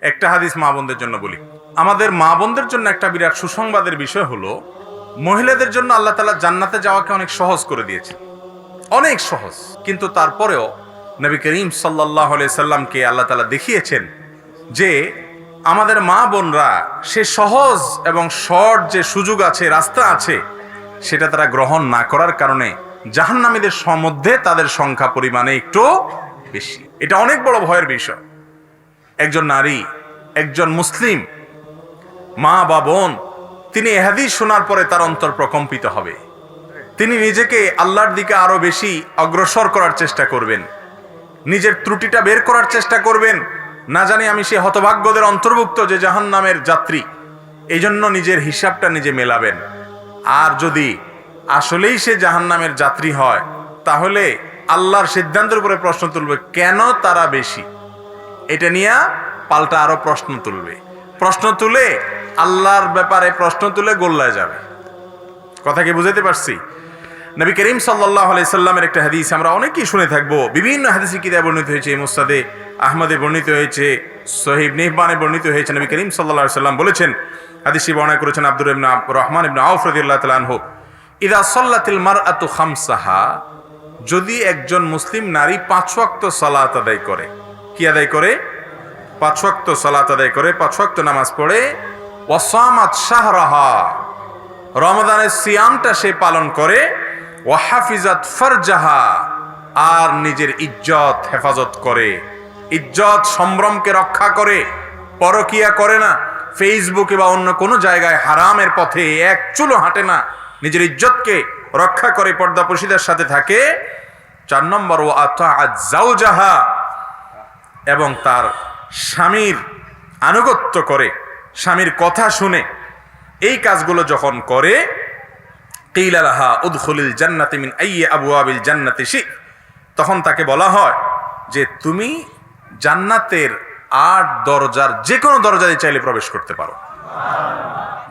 একটা হাদিস মা বোনদের জন্য বলি। আমাদের মা বোনদের জন্য একটা বিরাট সুসংবাদের বিষয় হলো, মহিলাদের জন্য আল্লাহ তালা জান্নাতে যাওয়াকে অনেক সহজ করে দিয়েছে। অনেক সহজ। কিন্তু তারপরেও নবী করিম সাল্লাহ সাল্লামকে আল্লাহ তালা দেখিয়েছেন যে, আমাদের মা বোনরা সে সহজ এবং শর্ট যে সুযোগ আছে, রাস্তা আছে, সেটা তারা গ্রহণ না করার কারণে জাহান্নামীদের মধ্যে তাদের সংখ্যা পরিমাণে একটু বেশি। এটা অনেক বড় ভয়ের বিষয়। একজন নারী, একজন মুসলিম, মা বা বোন, তিনি এহাদিস শোনার পরে তার অন্তর প্রকম্পিত হবে। তিনি নিজেকে আল্লাহর দিকে আরও বেশি অগ্রসর করার চেষ্টা করবেন। নিজের ত্রুটিটা বের করার চেষ্টা করবেন। না জানি আমি সে হতভাগ্যদের অন্তর্ভুক্ত যে জাহান নামের যাত্রী এই জন্য নিজের হিসাবটা নিজে মেলাবেন। আর যদি আসলেই সে জাহান নামের যাত্রী হয়, তাহলে আল্লাহর সিদ্ধান্তের উপরে প্রশ্ন তুলবে, কেন তারা বেশি? এটা নিয়ে পাল্টা আরও প্রশ্ন তুলবে। প্রশ্ন তুলে আল্লাহর ব্যাপারে প্রশ্ন তুলে গোল্লায় যাবে। কথা কি বুঝাতে পারছি? নবী করিম সাল্লাহ সাল্লামের একটা হাদিস আমরা অনেকেই শুনে থাকব। বিভিন্ন হাদিসি কিতাব বর্ণিত হয়েছে মুস্তাদে আহমদে বর্ণিত হয়েছে সহিব নিহবানে বর্ণিত হয়েছে। নবী করিম সাল্লাহ সাল্লাম বলেছেন হাদিসি বর্ণনা করেছেন আব্দুর ইবনা রহমান ইবনা আউফ রাদিয়াল্লাহু তাআলা আনহু, ইদা সাল্লাতিল মারআতু খামসাহা যদি একজন মুসলিম নারী পাঁচ ওয়াক্ত সালাত আদায় করে কি আদায় করে? পাঁচ সালাত আদায় করে, পাঁচ নামাজ পড়ে। ওয়াসামাত শাহরাহা রমাদানের সিয়ামটা সে পালন করে। ওয়াহাফিজাত ফারজাহা, আর নিজের ইজ্জত হেফাজত করে। ইজ্জত সম্ভ্রমকে রক্ষা করে, পরকিয়া করে না। ফেসবুকে বা অন্য কোনো জায়গায় হারামের পথে এক চুলো হাঁটে না। নিজের ইজ্জতকে রক্ষা করে পর্দা পশিদের সাথে থাকে। চার নম্বর ও আত্মা এবং তার স্বামীর আনুগত্য করে, স্বামীর কথা শুনে এই কাজগুলো যখন করে কিলালাহা উদখুলিল জান্নাতি মিন আইয়ে আবু আবিল জান্নাতি শি, তখন তাকে বলা হয় যে তুমি জান্নাতের আট দরজার যে কোনো দরজা দিয়ে চাইলে প্রবেশ করতে পারো।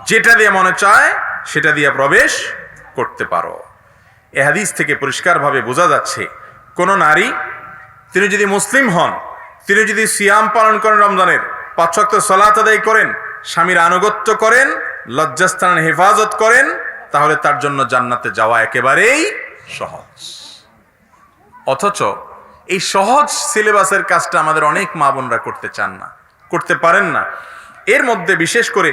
যেটা দিয়ে মনে চায়, সেটা দিয়ে প্রবেশ করতে পারো। এ হাদিস থেকে পরিষ্কারভাবে বোঝা যাচ্ছে, কোন নারী, তিনি যদি মুসলিম হন তিনি যদি সিয়াম পালন করেন রমজানের পাঁচশক্ত সলাত আদায় করেন, স্বামীর আনুগত্য করেন, লজ্জাস্থানের হেফাজত করেন, তাহলে তার জন্য জান্নাতে যাওয়া একেবারেই সহজ। অথচ এই সহজ সিলেবাসের কাজটা আমাদের অনেক মা বোনরা করতে চান না, করতে পারেন না। এর মধ্যে বিশেষ করে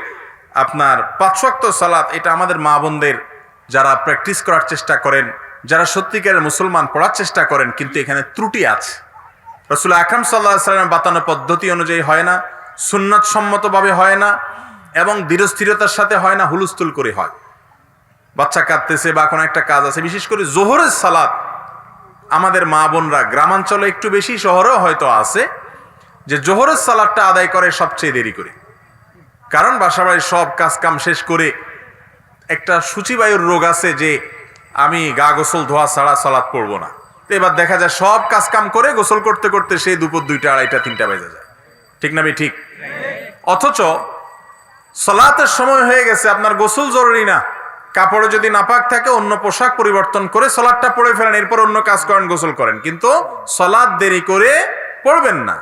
আপনার পাঁচশক্ত সালাত, এটা আমাদের মা বোনদের যারা প্র্যাকটিস করার চেষ্টা করেন, যারা সত্যিকারের মুসলমান পড়ার চেষ্টা করেন, কিন্তু এখানে ত্রুটি আছে। রসুল আকরাম সাল্লাহ সাল্লামের বাতানো পদ্ধতি অনুযায়ী হয় না সুন্নত সম্মতভাবে হয় না এবং দৃঢ়স্থিরতার সাথে হয় না, হুলস্থুল করে হয়। বাচ্চা কাঁদতেছে বা কোনো একটা কাজ আছে, বিশেষ করে জোহরের সালাত। আমাদের মা বোনরা গ্রামাঞ্চলে একটু বেশি, শহরেও হয়তো আছে, যে জোহরের সালাদটা আদায় করে সবচেয়ে দেরি করে। কারণ বাসা বাড়ির সব কাজ কাম শেষ করে একটা সূচিবায়ুর রোগ আছে যে আমি গা গোসল ধোয়া ছাড়া সালাদ পড়ব না। এবার দেখা যায় সব কাজ কাম করে গোসল করতে করতে সেই দুপুর দুইটা, আড়াইটা, তিনটা বেজে যায়। ঠিক না ভাই? ঠিক। অথচ সলাতের সময় হয়ে গেছে, আপনার গোসল জরুরি না। কাপড়ে যদি নাপাক থাকে, অন্য পোশাক পরিবর্তন করে সলাদটা পরে ফেলেন, এরপর অন্য কাজ করেন, গোসল করেন। কিন্তু সলাদ দেরি করে পড়বেন না।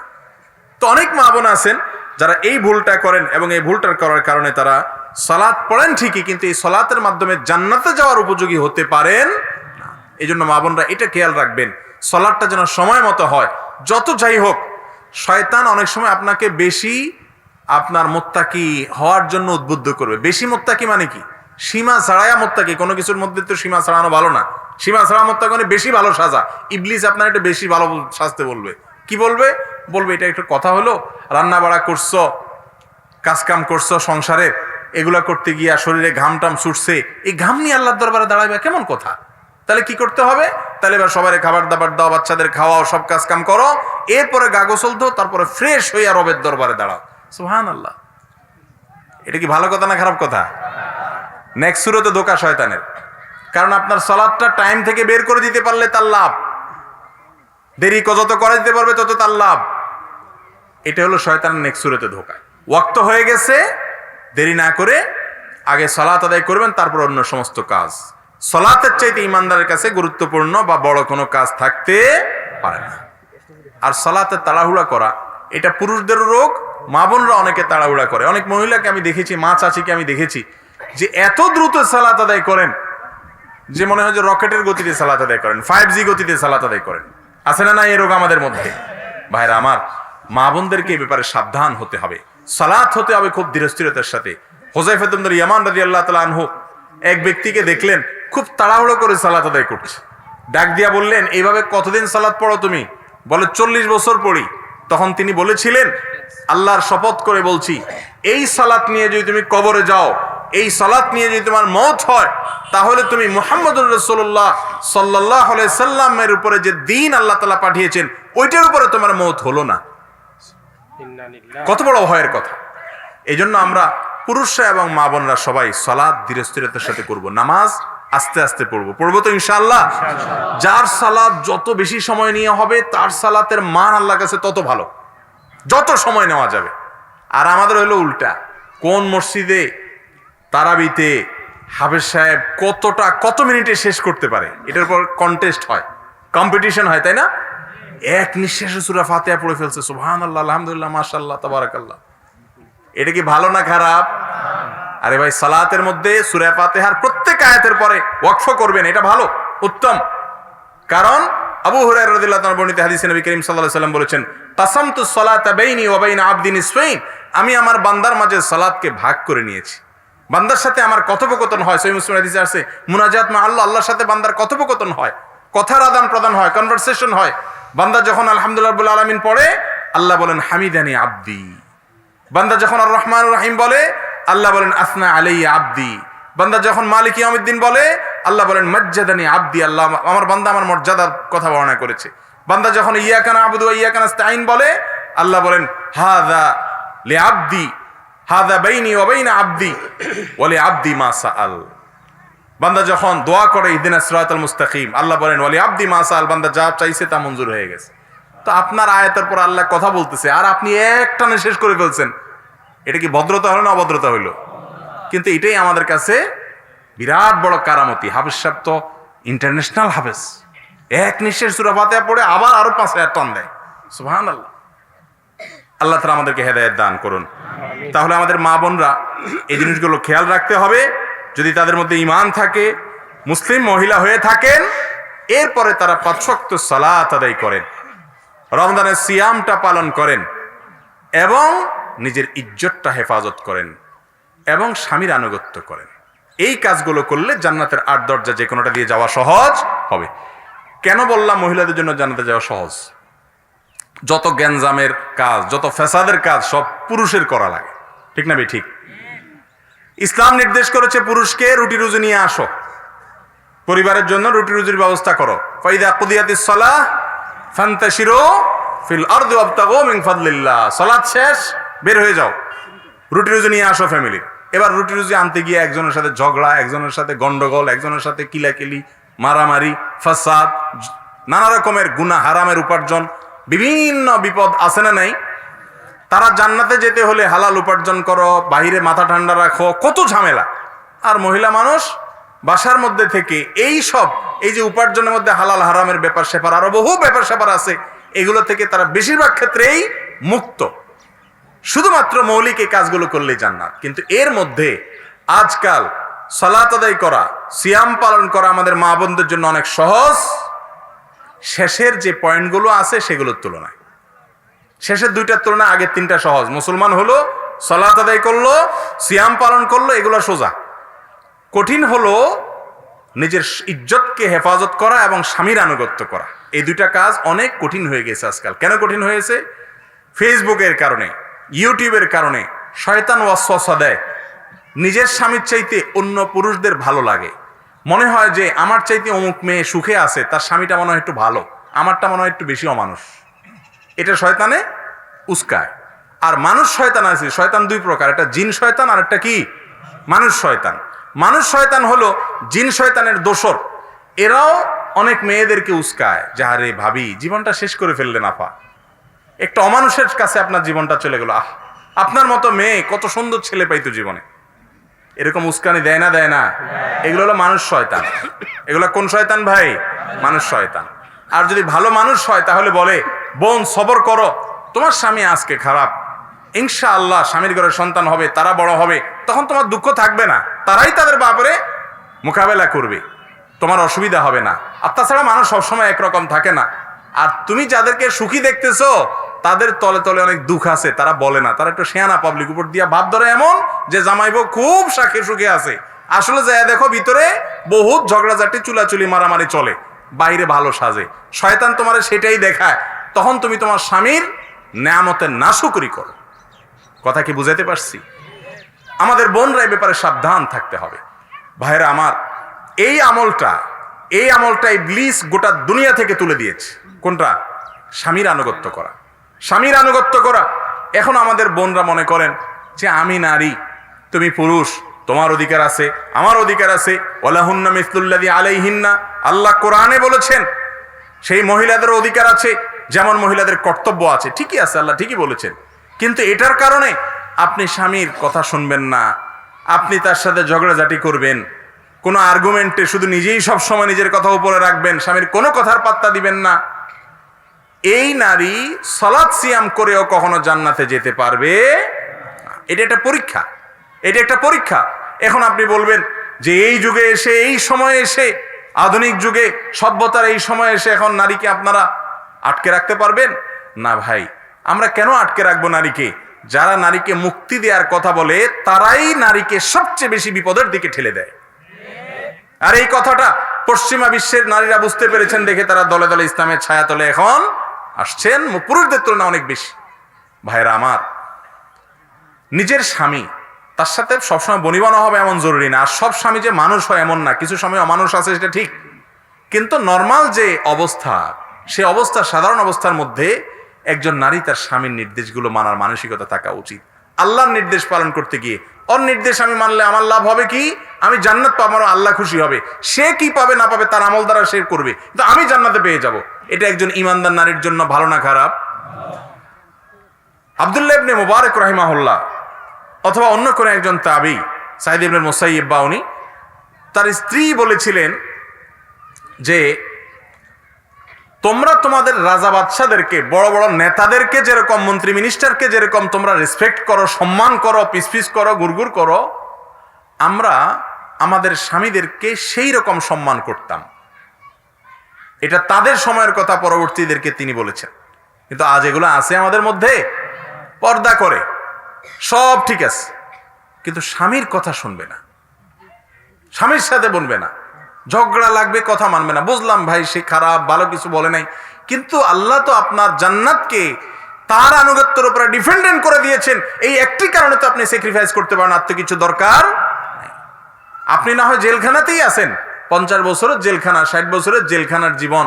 তো অনেক মা বোন আছেন, যারা এই ভুলটা করেন এবং এই ভুলটা করার কারণে তারা সলাদ পড়েন ঠিকই, কিন্তু এই সলাতের মাধ্যমে জান্নাতে যাওয়ার উপযোগী হতে পারেন এই জন্য মা বোনরা এটা খেয়াল রাখবেন। সলাদটা যেন সময় মতো হয়। যত যাই হোক, শয়তান অনেক সময় আপনাকে বেশি আপনার মোত্তাকি হওয়ার জন্য উদ্বুদ্ধ করবে। বেশি মোত্তাকি মানে কি? সীমা ছাড়াইয়া মোত্তাকি। কোনো কিছুর মধ্যে তো সীমা ছাড়ানো ভালো না। সীমা ছাড়া মোত্তাকি মানে বেশি ভালো সাজা। ইবলিস আপনার একটু বেশি ভালো সাজতে বলবে। কি বলবে? বলবে, এটা একটু কথা হলো। রান্না বাড়া করছ, কাজকাম করছ সংসারে, এগুলা করতে গিয়া শরীরে ঘাম টাম ছুটছে। এই ঘাম নিয়ে আল্লাহর দরবারে দাঁড়াবে কেমন কথা? তাহলে কি করতে হবে? তাহলে এবার সবাই খাবার দাবার দাও, বাচ্চাদের খাওয়াও, সব কাজ কাম করো। এরপরে গা গোসল দো তারপরে ফ্রেশ হইয়া রবের দরবারে দাঁড়াও। সুহান আল্লাহ এটা কি ভালো কথা না খারাপ কথা? নেক্সট সুরতে ধোকা শয়তানের। কারণ আপনার সলাদটা টাইম থেকে বের করে দিতে পারলে তার লাভ। দেরি যত করা দিতে পারবে তত তার লাভ। এটা হলো শয়তানের নেক্সট সুরতে ধোকা। ওয়াক্ত হয়ে গেছে, দেরি না করে আগে সলাত আদায় করবেন, তারপর অন্য সমস্ত কাজ। সলাতের চাইতে ইমানদারের কাছে গুরুত্বপূর্ণ বা বড় কোনো কাজ থাকতে পারে না। আর সলাতে তাড়াহুড়া করা, এটা পুরুষদেরও রোগ, মা বোনরা অনেকে তাড়াহুড়া করে। অনেক মহিলাকে আমি দেখেছি, মা চাচিকে আমি দেখেছি, যে এত দ্রুত সালাত আদায় করেন যে মনে হয় যে রকেটের গতিতে সালাত আদায় করেন ফাইভ জি গতিতে সালাত আদায় করেন। আছে না না এই রোগ আমাদের মধ্যে? ভাইরা আমার, মা বোনদেরকে এই ব্যাপারে সাবধান হতে হবে। সালাত হতে হবে খুব ধীরস্থিরতার সাথে। হোজাইফেদুল্লাহ ইয়ামান রাজি আল্লাহ তালা আনহু এক ব্যক্তিকে দেখলেন খুব তাড়াহুড়ো করে সালাত আদায় করছে। ডাক দিয়া বললেন এইভাবে কতদিন সালাত পড়ো তুমি? বলে চল্লিশ বছর পড়ি। তখন তিনি বলেছিলেন আল্লাহর শপথ করে বলছি এই সালাত নিয়ে যদি তুমি কবরে যাও এই সালাত নিয়ে যদি তোমার মত হয় তাহলে তুমি মোহাম্মদুর রসোল্লাহ সাল্লাহ সাল্লামের উপরে যে দিন আল্লাহ তালা পাঠিয়েছেন ওইটার উপরে তোমার মত হলো না। কত বড় ভয়ের কথা। এই জন্য আমরা পুরুষরা এবং মা বোনরা সবাই সালাদ ধীরস্থিরতার সাথে করব। নামাজ আস্তে আস্তে পড়ব। পড়ব তো ইনশাআল্লাহ। যার সালাদ যত বেশি সময় নিয়ে হবে তার সালাতের মান আল্লাহর কাছে তত ভালো। যত সময় নেওয়া যাবে। আর আমাদের হলো উল্টা। কোন মসজিদে তারাবিতে হাফেজ সাহেব কতটা কত মিনিটে শেষ করতে পারে? এটার পর কন্টেস্ট হয়। কম্পিটিশন হয় তাই না? এক নিঃশ্বাসে সুরা ফাতেহা পড়ে ফেলছে। সুবহান আল্লাহ আলহামদুলিল্লাহ মাশাল্লাহ তাবারাকাল্লাহ। এটা কি ভালো না খারাপ? আরে ভাই, সালাতের মধ্যে সুরা ফাতেহার প্রত্যেক আয়াতের পরে ওয়াকফ করবেন, এটা ভালো, উত্তম। কারণ আবু হুরায়রা রাদিয়াল্লাহু তাআলা বর্ণিত হাদিসে নবী করিম সাল্লাল্লাহু আলাইহি সাল্লাম বলেছেন কাসামতু সালাতা বাইনি ওয়া বাইনা আবদি নিসফাইন আমি আমার বান্দার মাঝে সালাতকে ভাগ করে নিয়েছি। বান্দার সাথে আমার কথোপকথন হয়, সহিহ মুসলিম হাদিসে আছে, মুনাজাত মা আল্লাহ আল্লাহর সাথে বান্দার কথোপকথন হয়, কথার আদান প্রদান হয় কনভারসেশন হয়। বান্দা যখন আলহামদুলিল্লাহ রাব্বুল আলামিন পড়ে, আল্লাহ বলেন, হামিদানি আব্দি বান্দা যখন আর রহমান রহিম বলে, আল্লাহ বলেন, আসনা আলাই আব্দি। বান্দা যখন মালিক ইয়ামুদ্দিন বলে, আল্লাহ বলেন, মজ্জাদানি আব্দি। আল্লাহ আমার বান্দা আমার মর্যাদার কথা বর্ণনা করেছে। বান্দা যখন ইয়াকানা আবুদু ইয়াকানা স্তাইন বলে, আল্লাহ বলেন, হাদা লে আব্দি। হাদা বাইনি ওয়া বাইনা আব্দি। ওয়ালি আব্দি মা সাআল। বান্দা যখন দোয়া করে ইদিনা সিরাতাল মুস্তাকিম। আল্লাহ বলেন ওয়ালি আব্দি মা সাআল। বান্দা যা চাইছে তা মঞ্জুর হয়ে গেছে। তো আপনার আয়াতের পর আল্লাহ কথা বলতেছে, আর আপনি এক টানে শেষ করে ফেলছেন। এটা কি ভদ্রতা হলো না অভদ্রতা হইল কিন্তু এটাই আমাদের কাছে বিরাট বড় কারামতি। হাফেজ সাহেব তো ইন্টারন্যাশনাল হাফেজ। এক নিঃশ্বাস সুরা ফাতেহা পড়ে আবার আরও পাঁচ হাজার টন দেয়। সুবহান আল্লাহ আল্লাহ তালা আমাদেরকে হেদায়ত দান করুন। তাহলে আমাদের মা বোনরা এই জিনিসগুলো খেয়াল রাখতে হবে। যদি তাদের মধ্যে ইমান থাকে, মুসলিম মহিলা হয়ে থাকেন, এরপরে তারা পাঁচশক্ত সালাত আদায় করেন। রমজানের সিয়ামটা পালন করেন এবং নিজের ইজ্জতটা হেফাজত করেন এবং স্বামীর আনুগত্য করেন। এই কাজগুলো করলে জান্নাতের আট দরজা যে কোনোটা দিয়ে যাওয়া সহজ হবে। কেন বললাম মহিলাদের জন্য জান্নাতে যাওয়া সহজ? যত গ্যাঞ্জামের কাজ, যত ফ্যাসাদের কাজ সব পুরুষের করা লাগে। ঠিক না ভাই? ঠিক। ইসলাম নির্দেশ করেছে পুরুষকে রুটি রুজি নিয়ে আসো। পরিবারের জন্য রুটি রুজির ব্যবস্থা করো। ফাইদা কুদিয়াতিস সালাহ ফান্তাশিরু ফিল আরদি ওয়াবতাগু মিন ফাদলিল্লাহ। সালাত শেষ, বের হয়ে যাও। রুটি রুজি নিয়ে আসো ফ্যামিলির এবার রুটি রুজি আনতে গিয়ে একজনের সাথে ঝগড়া, একজনের সাথে গন্ডগোল, একজনের সাথে কিলাকিলি, মারামারি, ফাসাদ, নানা রকমের গুনাহ, হারামের উপার্জন, বিভিন্ন বিপদ আছে না নাই? তারা জান্নাতে যেতে হলে হালাল উপার্জন করো, বাহিরে মাথা ঠান্ডা রাখো, কত ঝামেলা। আর মহিলা মানুষ বাসার মধ্যে থেকে এই সব, এই যে উপার্জনের মধ্যে হালাল হারামের ব্যাপার স্যাপার, আরও বহু ব্যাপার স্যাপার আছে, এগুলো থেকে তারা বেশিরভাগ ক্ষেত্রেই মুক্ত। শুধুমাত্র মৌলিক এই কাজগুলো করলেই জান্নাত। কিন্তু এর মধ্যে আজকাল সালাত আদায় করা, সিয়াম পালন করা আমাদের মা বোনদের জন্য অনেক সহজ। শেষের যে পয়েন্টগুলো আছে সেগুলোর তুলনায়। শেষের দুইটার তুলনায় আগের তিনটা সহজ। মুসলমান হলো সলাত আদায় করল, সিয়াম পালন করল, এগুলো সোজা। কঠিন হলো নিজের ইজ্জতকে হেফাজত করা এবং স্বামীর আনুগত্য করা। এই দুইটা কাজ অনেক কঠিন হয়ে গেছে আজকাল। কেন কঠিন হয়েছে? ফেসবুকের কারণে, ইউটিউবের কারণে, শয়তান ওয়াসওয়াসা দেয়। নিজের স্বামীর চাইতে অন্য পুরুষদের ভালো লাগে। মনে হয় যে আমার চাইতে অমুক মেয়ে সুখে আছে, তার স্বামীটা মনে হয় একটু ভালো, আমারটা মনে হয় একটু বেশি অমানুষ। এটা শয়তানে উস্কায়। আর মানুষ শয়তান আছে, শয়তান দুই প্রকার, একটা জিন শয়তান আর একটা কি? মানুষ শয়তান। মানুষ শয়তান হলো জিন শয়তানের দোসর। এরাও অনেক মেয়েদেরকে উস্কায় যাহারে ভাবি, জীবনটা শেষ করে ফেললেন আপা। একটা অমানুষের কাছে আপনার জীবনটা চলে গেল। আহ, আপনার মতো মেয়ে কত সুন্দর ছেলে পাইতো জীবনে। এরকম উস্কানি দেয় না দেয় না। এগুলো হলো মানুষ শয়তান। এগুলো কোন শয়তান ভাই? মানুষ শয়তান। আর যদি ভালো মানুষ হয় তাহলে বলে, বোন, সবর করো। তোমার স্বামী আজকে খারাপ। ইনশা আল্লাহ স্বামীর ঘরে সন্তান হবে, তারা বড় হবে, তখন তোমার দুঃখ থাকবে না। তারাই তাদের বাপরে মোকাবেলা করবে। তোমার অসুবিধা হবে না। আর তাছাড়া মানুষ সবসময় একরকম থাকে না। আর তুমি যাদেরকে সুখী দেখতেছো, তাদের তলে তলে অনেক দুঃখ আছে, তারা বলে না। তারা একটু শেয়ানা পাবলিক উপর দিয়া ভাব ধরে এমন যে জামাইব খুব শাখে সুখে আছে। আসলে যায় দেখো, ভিতরে বহুত ঝগড়াঝাটি, চুলাচুলি, মারামারি চলে। বাইরে ভালো সাজে। শয়তান তোমার সেটাই দেখায়। তখন তুমি তোমার স্বামীর নেয়ামতের নাশুকরি করো। কথা কি বুঝাইতে পারছি? আমাদের বোনরা এই ব্যাপারে সাবধান থাকতে হবে। ভাইরা আমার, এই আমলটা এই আমলটা ব্লিস গোটা দুনিয়া থেকে তুলে দিয়েছে। কোনটা? স্বামীর আনুগত্য করা। স্বামীর আনুগত্য করা। এখন আমাদের বোনরা মনে করেন যে আমি নারী, তুমি পুরুষ, তোমার অধিকার আছে, আমার অধিকার আছে। ওলাহুন্না মিসলুল্লাদি আলাইহিন্না, আল্লাহ কোরআনে বলেছেন, সেই মহিলাদের অধিকার আছে, যেমন মহিলাদের কর্তব্য আছে। ঠিকই আছে, আল্লাহ ঠিকই বলেছেন। কিন্তু এটার কারণে আপনি স্বামীর কথা শুনবেন না, আপনি তার সাথে ঝগড়াঝাটি করবেন। কোনো আর্গুমেন্টে শুধু নিজেই সব সময় নিজের কথা উপরে রাখবেন, স্বামীর কোনো কথার পাত্তা দিবেন না। এই নারী সলাৎ সিয়াম করেও কখনো জান্নাতে যেতে পারবে এটা একটা পরীক্ষা। এটা একটা পরীক্ষা। এখন আপনি বলবেন যে এই যুগে এসে, এই সময়ে এসে, আধুনিক যুগে, সভ্যতার এই সময়ে এসে এখন নারীকে আপনারা আটকে রাখতে পারবেন? না ভাই। আমরা কেন আটকে রাখব নারীকে? যারা নারীকে মুক্তি দেওয়ার কথা বলে, তারাই নারীকে সবচেয়ে বেশি বিপদের দিকে ঠেলে দেয়। আর এই কথাটা পশ্চিমা বিশ্বের নারীরা বুঝতে পেরেছেন দেখে তারা দলে দলে ইসলামের ছায়া তলে এখন আসছেন। পুরুষদের তুলনা অনেক বেশি। ভাইরা আমার, নিজের স্বামী, তার সাথে সবসময় বনিবানো হবে এমন জরুরি না। আর সব স্বামী যে মানুষ হয় এমন না, কিছু সময় অমানুষ আছে সেটা ঠিক। কিন্তু নর্মাল যে অবস্থা, সে অবস্থা সাধারণ অবস্থার মধ্যে একজন নারী তার স্বামীর নির্দেশগুলো মানার মানসিকতা থাকা উচিত। আল্লাহর নির্দেশ পালন করতে গিয়ে অন্য নির্দেশ আমি মানলে আমার লাভ হবে কি? আমি জান্নাত পাবো আমার আল্লাহ খুশি হবে। সে কি পাবে না পাবে তার আমল দ্বারা সে করবে। কিন্তু আমি জান্নাতে পেয়ে যাব। এটা একজন ইমানদার নারীর জন্য ভালো না খারাপ? আবদুল্লাহ ইবনে মুবারক রাহিমাহুল্লাহ অথবা অন্য কোনো একজন তাবি, সাইদ ইবনে মোসাইব বা উনি, তার স্ত্রী বলেছিলেন যে তোমরা তোমাদের রাজা বাদশাদেরকে, বড় বড় নেতাদেরকে যেরকম, মন্ত্রী মিনিস্টারকে যেরকম তোমরা রেসপেক্ট করো, সম্মান করো, পিস পিস করো গুরগুর করো, আমরা আমাদের স্বামীদেরকে সেই রকম সম্মান করতাম। এটা তাদের সময়ের কথা পরবর্তীদেরকে তিনি বলেছেন। কিন্তু আজ এগুলো আছে আমাদের মধ্যে, পর্দা করে, সব ঠিক আছে। কিন্তু স্বামীর কথা শুনবে না। স্বামীর সাথে বলবে না। ঝগড়া লাগবে কথা মানবে না। বুঝলাম ভাই সে খারাপ ভালো কিছু বলে নাই। কিন্তু আল্লাহ তো আপনার জান্নাতকে তার আনুগত্যের উপরে ডিফেন্ডেন্ট করে দিয়েছেন। এই একটি কারণে তো আপনি স্যাক্রিফাইস করতে পারেন আর তো কিছু দরকার আপনি না হয় জেলখানাতেই আছেন। পঞ্চাশ বছরের জেলখানা ষাট বছরের জেলখানার জীবন।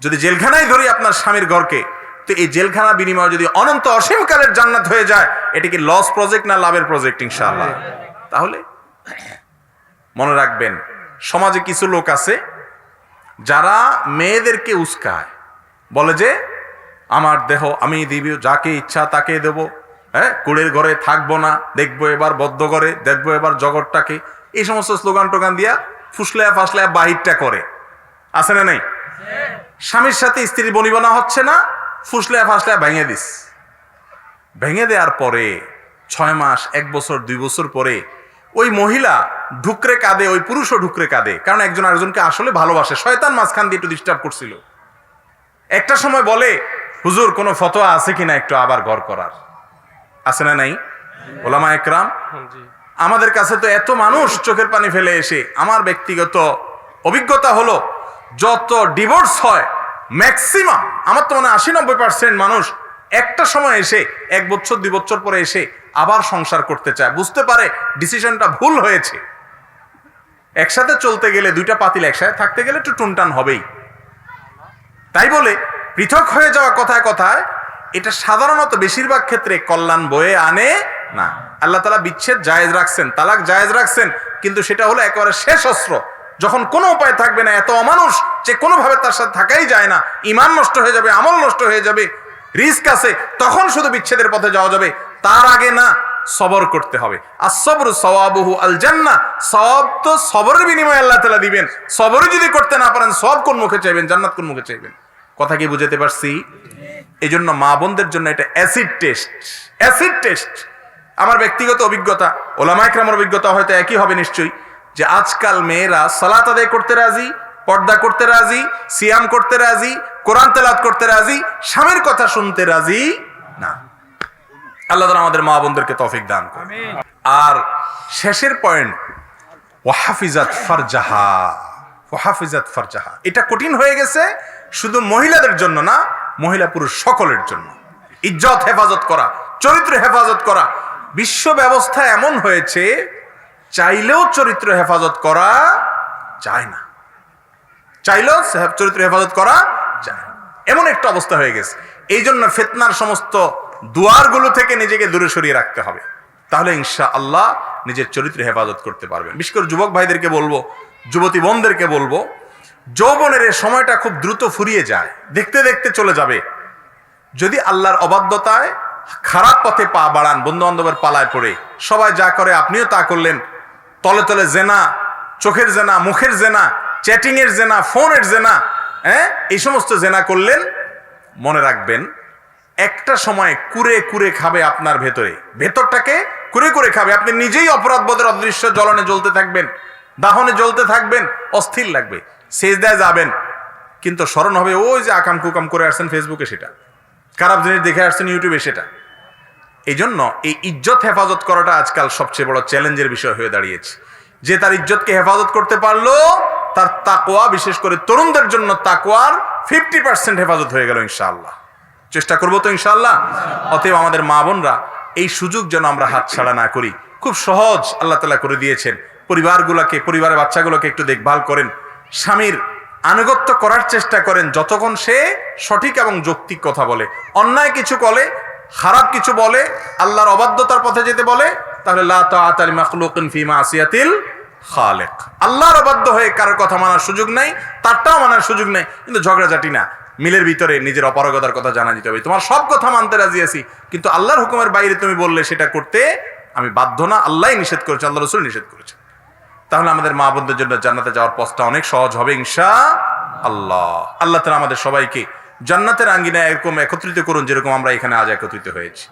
যদি জেলখানায় ধরি আপনার স্বামীর ঘরকে তো এই জেলখানা বিনিময়ে যদি অনন্ত অসীমকালের জান্নাত হয়ে যায় এটা কি লস প্রজেক্ট না লাভের প্রজেক্ট ইনশাআল্লাহ? তাহলে মনে রাখবেন সমাজে কিছু লোক আছে, যারা মেয়েদেরকে উস্কায়। বলে যে, আমার দেহ আমি দিবি, যাকে ইচ্ছা তাকে দেব। হ্যাঁ কুড়ের ঘরে থাকব না, দেখব এবার বদ্ধ ঘরে, দেখব এবার জগৎটাকে। এই সমস্ত স্লোগান টোগান দিয়া ফুসলায়া ফাসলায়া বাহিরটা করে। আছে না নেই? স্বামীর সাথে স্ত্রীর বনিবনা হচ্ছে না, ফুসলায়া ফাসলায়া ভেঙে দিস। ভেঙে দেওয়ার পরে, ছয় মাস, এক বছর, দুই বছর পরে ওই মহিলা ঢুকরে কাঁদে ওই পুরুষও ঢুকরে কাঁদে। কারণ একজন আরেকজনকে আসলে ভালোবাসে। শয়তান মাঝখান দিয়ে একটু ডিস্টার্ব করছিল। একটা সময় বলে হুজুর কোনো ফতোয়া আছে কিনা একটু আবার ঘর করার? আছে না নাই? ওলামা একরাম? আমাদের কাছে তো এত মানুষ চোখের পানি ফেলে এসে আমার ব্যক্তিগত অভিজ্ঞতা হলো যত ডিভোর্স হয় ম্যাক্সিমাম আমার তো মনে আশি নব্বই পার্সেন্ট মানুষ একটা সময় এসে, এক বছর, দুই বছর পরে এসে আবার সংসার করতে চায়। বুঝতে পারে ডিসিশনটা ভুল হয়েছে। একসাথে চলতে গেলে দুইটা পাতিল একসাথে থাকতে গেলে একটু টুনটান হবেই। তাই বলে পৃথক হয়ে যাওয়া কথায় কথায় এটা সাধারণত বেশিরভাগ ক্ষেত্রে কল্যাণ বয়ে আনে না। আল্লাহ তালা বিচ্ছেদ জায়েজ রাখছেন, তালাক জায়েজ রাখছেন, কিন্তু সেটা হলো একেবারে শেষ অস্ত্র। যখন কোনো উপায় থাকবে না, এত অমানুষ যে কোনোভাবে তার সাথে থাকাই যায় না। ইমান নষ্ট হয়ে যাবে, আমল নষ্ট হয়ে যাবে রিস্ক আছে, তখন শুধু বিচ্ছেদের পথে যাওয়া যাবে, তার আগে না সবর করতে হবে। আর সবর সওয়াবহু আল জান্না সব তো সবরের বিনিময়ে আল্লাহ তালা দিবেন। সবরই যদি করতে না পারেন, সব কোন মুখে চাইবেন? জান্নাত কোন মুখে চাইবেন? কথা কি বুঝাতে পারছি? এই জন্য মা বোনদের জন্য এটা অ্যাসিড টেস্ট। Acid test. আমার ব্যক্তিগত অভিজ্ঞতা, ওলামা একরামের অভিজ্ঞতা হয়তো একই হবে নিশ্চয়ই, যে আজকাল মেয়েরা সালাত আদায় করতে রাজি, পর্দা করতে রাজি, সিয়াম করতে রাজি কোরআন তেলাত করতে রাজি, স্বামীর কথা শুনতে রাজি না। আল্লাহ তাআলা আমাদের মা বোনদেরকে তৌফিক দান করে আর শেষের পয়েন্ট ওয়াহাফিজাত ফারজাহা ওয়াহাফিজাত ফারজাহা। এটা কঠিন হয়ে গেছে শুধু মহিলাদের জন্য না, মহিলা পুরুষ সকলের জন্য। ইজ্জত, হেফাজত করা, চরিত্র হেফাজত করা, বিশ্ব ব্যবস্থা এমন হয়েছে, চাইলেও চরিত্র হেফাজত করা যায় না। চাইলেও চরিত্র হেফাজত করা। এমন একটা অবস্থা হয়ে গেছে। এই জন্য ফেতনার সমস্ত দুয়ারগুলো থেকে নিজেকে দূরে সরিয়ে রাখতে হবে। তাহলে ইনশা আল্লাহ নিজের চরিত্র হেফাজত করতে পারবেন। বিশেষ করে যুবক ভাইদেরকে বলব, যুবতী বোনদেরকে বলব, যৌবনের সময়টা খুব দ্রুত ফুরিয়ে যায়, দেখতে দেখতে চলে যাবে। যদি আল্লাহর অবাধ্যতায় খারাপ পথে পা বাড়ান বন্ধু বান্ধবের পালায় পড়ে, সবাই যা করে আপনিও তা করলেন, তলে তলে জেনা, চোখের জেনা, মুখের জেনা, চ্যাটিংয়ের জেনা, ফোনের জেনা হ্যাঁ? এই সমস্ত জেনা করলেন, মনে রাখবেন, একটা সময় কুরে কুরে খাবে আপনার ভেতরে। ভেতরটাকে কুরে কুরে খাবে। আপনি নিজেই অপরাধ বোধের অদৃশ্য জ্বলনে জ্বলতে থাকবেন, দাহনে জ্বলতে থাকবেন, অস্থির লাগবে শেষ দেয় যাবেন। কিন্তু স্মরণ হবে, ওই যে আকাম কুকাম করে আসছেন ফেসবুকে সেটা। খারাপ জিনিস দেখে আসছেন ইউটিউবে সেটা। এই জন্য এই ইজ্জত হেফাজত করাটা আজকাল সবচেয়ে বড় চ্যালেঞ্জের বিষয় হয়ে দাঁড়িয়েছে। যে তার ইজ্জতকে হেফাজত করতে পারল তার তাকোয়া বিশেষ করে তরুণদের জন্য তাকোয়ার ফিফটি পার্সেন্ট হেফাজত হয়ে গেল ইনশাআল্লাহ। চেষ্টা করব তো ইনশাআল্লাহ। অতএব আমাদের মা বোনরা, এই সুযোগ যেন আমরা হাতছাড়া না করি। খুব সহজ আল্লাহ তালা করে দিয়েছেন। পরিবারগুলোকে, পরিবারের বাচ্চাগুলোকে একটু দেখভাল করেন। স্বামীর আনুগত্য করার চেষ্টা করেন যতক্ষণ সে সঠিক এবং যৌক্তিক কথা বলে। অন্যায় কিছু বলে, খারাপ কিছু বলে, আল্লাহর অবাধ্যতার পথে যেতে বলে, তাহলে লা তাআতা লি মাখলুকিন ফি মাসিয়াতিল খালিক। আল্লাহর অবাধ্য হয়ে কারোর কথা মানার সুযোগ নাই, তারটাও মানার সুযোগ নাই, কিন্তু ঝগড়াঝাটি না। মিলের ভিতরে নিজের অপারগতার কথা জানা দিতে হবে। তোমার সব কথা মানতে রাজি আছি, কিন্তু আল্লাহর হুকুমের বাইরে তুমি বললে সেটা করতে আমি বাধ্য না। আল্লাহ নিষেধ করেছে, আল্লাহ রসুল নিষেধ করেছে। তাহলে আমাদের মা বোনদের জন্য জান্নাতে যাওয়ার পথটা অনেক সহজ হবে ইনশা আল্লাহ আল্লাহ তালা আমাদের সবাইকে জান্নাতের আঙ্গিনা এরকম একত্রিত করুন, যেরকম আমরা এখানে আজ একত্রিত হয়েছি।